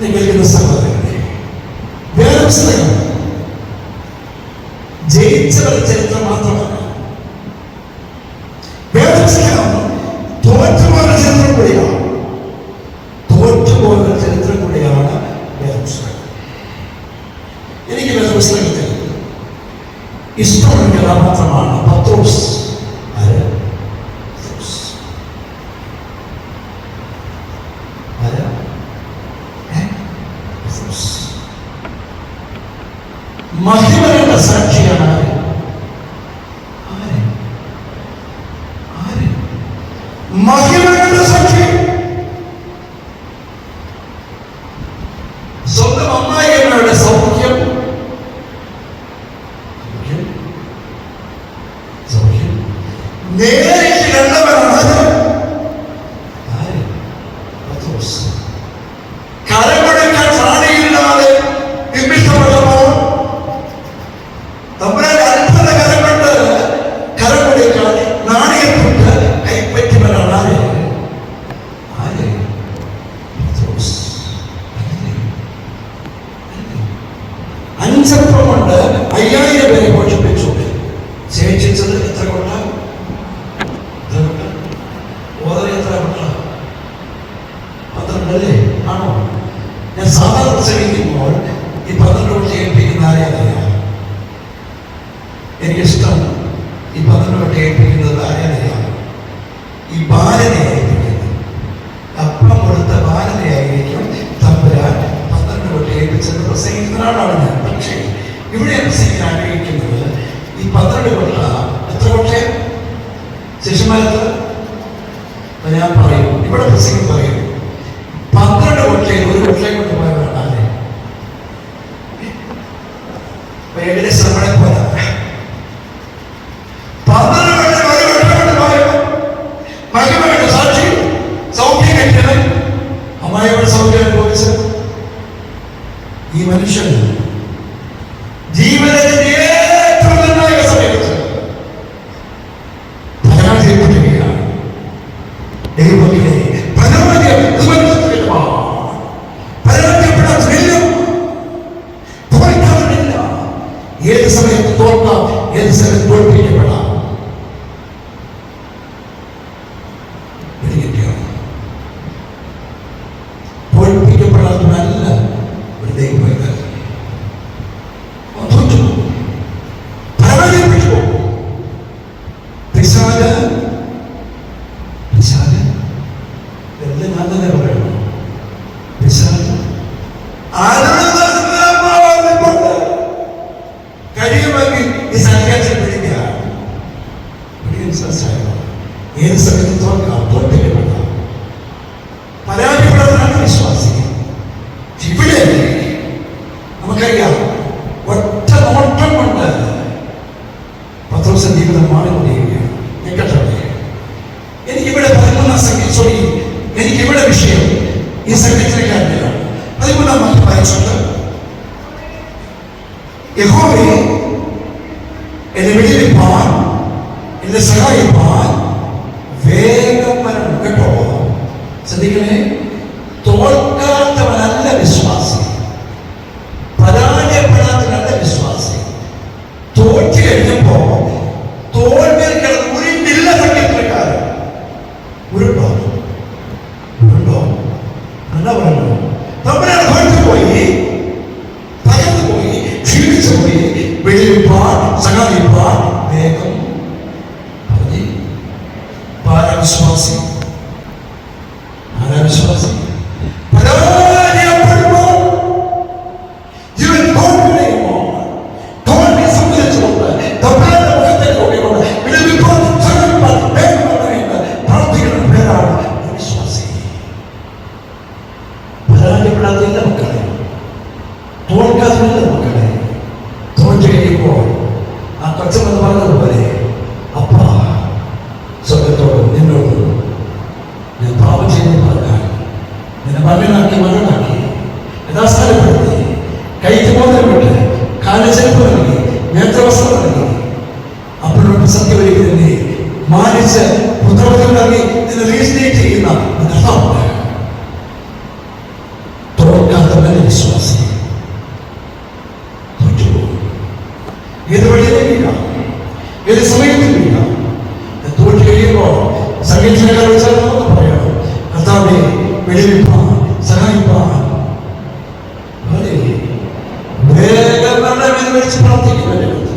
കേൾക്കുന്ന സഹോദരനെ വേദപുസ്തകം ജയിച്ചവരുടെ ചരിത്രം മാത്രമല്ല വേദപുസ്തകം തോറ്റുപോയ ചരിത്രം കൂടിയാണ്. തോറ്റുപോയ ചരിത്രം കൂടിയാണ് വേദപുസ്തകം എനിക്ക് വേദപുസ്തകത്തിൽ ഇഷ്ടമുള്ള കഥാപാത്രമാണ് പത്രോസ് ആര് പത്രോസ്. ആര്? ഏ? പത്രോസ്. മഹിമയുടെ സാക്ഷിയാണ്? മഹിമയുടെ സാക്ഷി. സ്വന്തം അമ്മായിയമ്മയുടെ സൗഖ്യം. സൗഖ്യം? സൗഖ്യം? ശേഷിച്ചത് എത്ര കൊണ്ട എത്ര കൊണ്ട ഓതറി എത്ര കൊണ്ട പന്ത്രണ്ട് അല്ലേ ആണോ ഞാൻ സാധാരണ പ്രസംഗിക്കുമ്പോൾ ഈ പന്ത്രണ്ട് കൊണ്ട് ഏൽപ്പിക്കുന്ന ആരെ അറിയാം എനിക്കിഷ്ടം ഈ പന്ത്രണ്ട് കൊണ്ട് ഏൽപ്പിക്കുന്നത് ആരെ അറിയാം ഈ ബാലനെ ഈ പന്ത്രണ്ട് കൊല്ലം എത്ര ശിശുമാരത്ത് അപ്പൊ ഞാൻ പറയും. ഇവിടെ പ്രസംഗം പറയും. പന്ത്രണ്ട് കൊട്ടയിൽ ഒരു കൊട്ടയെ കൊണ്ട് പോയ? വേണ്ടാലേ ഏകദേശം നമ്മളെ പോലെ കൊട്ടയിൽ ഒരു ഏത് സമയത്ത് തോൽക്കാം ഏത് സമയത്ത് തോൽപ്പിക്കപ്പെടാം. എനിക്കിവിടെ വിഷയം. ഈ സംഘത്തിലേക്കാണ് പതിമൂന്നാം വാക്യം വായിച്ചിട്ട് യഹോവേ എന്നെ വെളിയിപ്പാൻ എന്നെ സഹായിപ്പാൻ വേഗം വരണം. കേട്ടോ? ശ്രദ്ധിക്കണേ. സഹായിപ്പാൻ neste planeta.